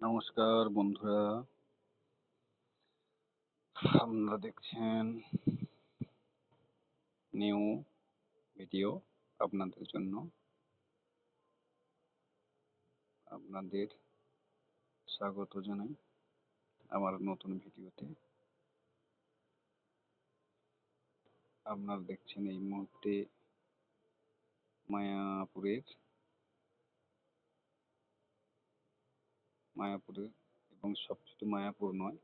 নমস্কার বন্ধুরা। আপনারা দেখছেন নিউ ভিডিও আপনাদের জন্য। আপনাদের স্বাগত জানাই আমার নতুন ভিডিওতে। আপনারা দেখছেন এই মুহূর্তে মায়াপুরের মায়াপুরের এবং সব শুধু মায়াপুর নয়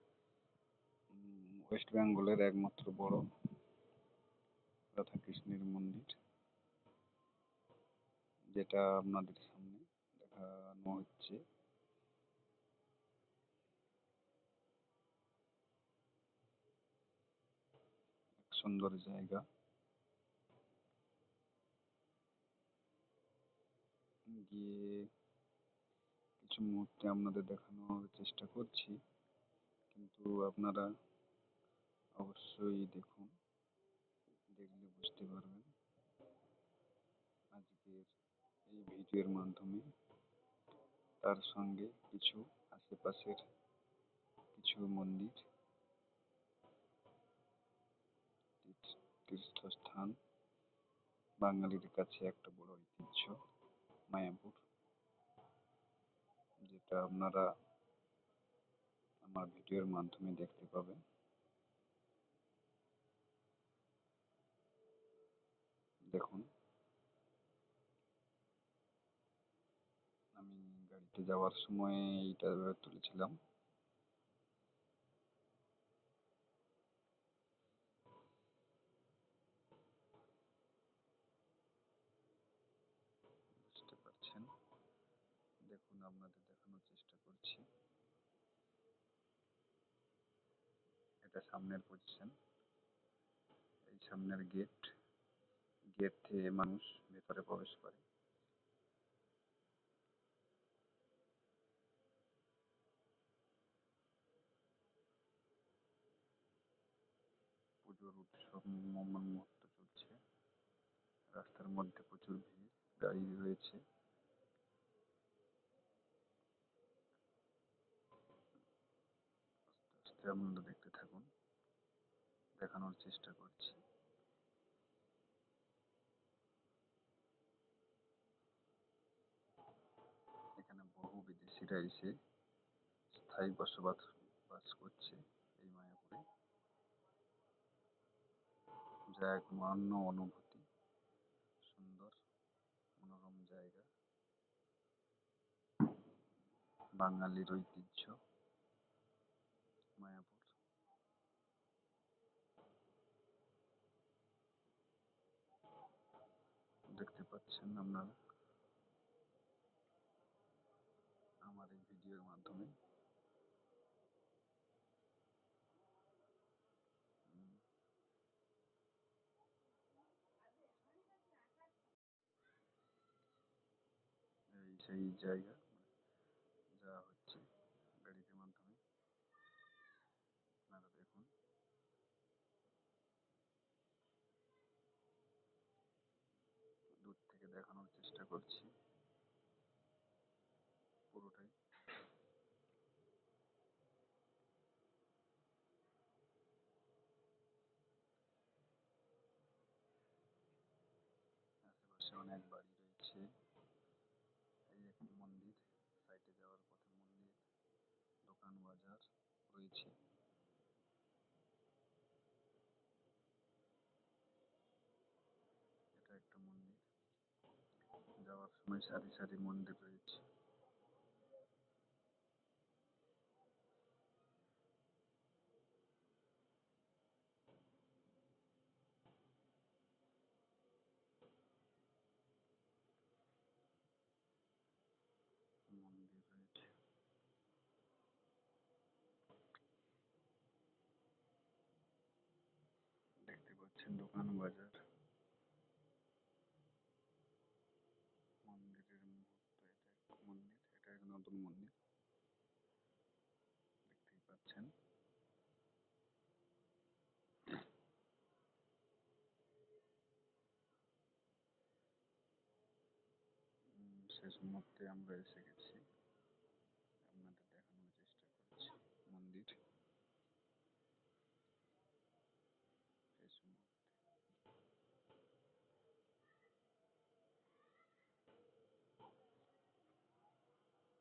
ওয়েস্ট বেঙ্গলের একমাত্র বড় রাধাকৃষ্ণের মন্দির, যেটা আপনাদের সামনে দেখানো হচ্ছে। সুন্দর জায়গা। গিয়ে কিছু মুহূর্তে আপনাদের দেখানোর চেষ্টা করছি। কিন্তু আপনারা অবশ্যই দেখুন, দেখলে বুঝতে পারবেন। আজকের এই ভিডিওর মাধ্যমে তার সঙ্গে কিছু আশেপাশের কিছু মন্দির তীর্থস্থান, বাঙালির কাছে একটা বড় ঐতিহ্য, মায়াপুর। যেটা আপনারা আমার ভিডিওর মাধ্যমে দেখতে পাবেন। দেখুন। আমি গাড়িতে যাওয়ার সময় এইটা তুলেছিলাম বুঝতে পারছেন দেখুন আপনাদের দেখানোর চেষ্টা করছি। এটা সামনের পজিশন এই সামনের গেট গেট থেকে মানুষ ভেতরে প্রবেশ করে। পুজোর উৎসব মুহূর্ত চলছে। রাস্তার মধ্যে প্রচুর ভিড়, গাড়ি রয়েছে। আপনারা দেখতে থাকুন। দেখানোর চেষ্টা করছি। এখানে বহু বিদেশিরা এসে স্থায়ী বসবাস, বাস করছে এই মায়াপুরে। যা এক অন্য অনুভূতি, সুন্দর, মনোরম জায়গা। বাঙালির ঐতিহ্য মায়াপুর দেখতে পাচ্ছেন আপনারা। আমার এই ভিডিওর মাধ্যমে। এই সেই জায়গা যা হচ্ছে গাড়ির মাধ্যমে আপনারা দেখুন দূর থেকে দেখানোর চেষ্টা করছি। পুরোটাই। আশেপাশে অনেক বাড়ি রয়েছে। এই একটি মন্দির সাইডে যাওয়ার পথে মন্দির, দোকান বাজার রয়েছে এটা একটা মন্দির সময় সারি সারি মন্দির রয়েছে মন্দির রয়েছে দেখতে পাচ্ছেন দোকান বাজার মন্দিরের মুহূর্ত এটা এক মন্দির এটা এক নতুন মন্দির। দেখতেই পাচ্ছেন। শেষ মুহূর্তে আমরা এসে গেছি।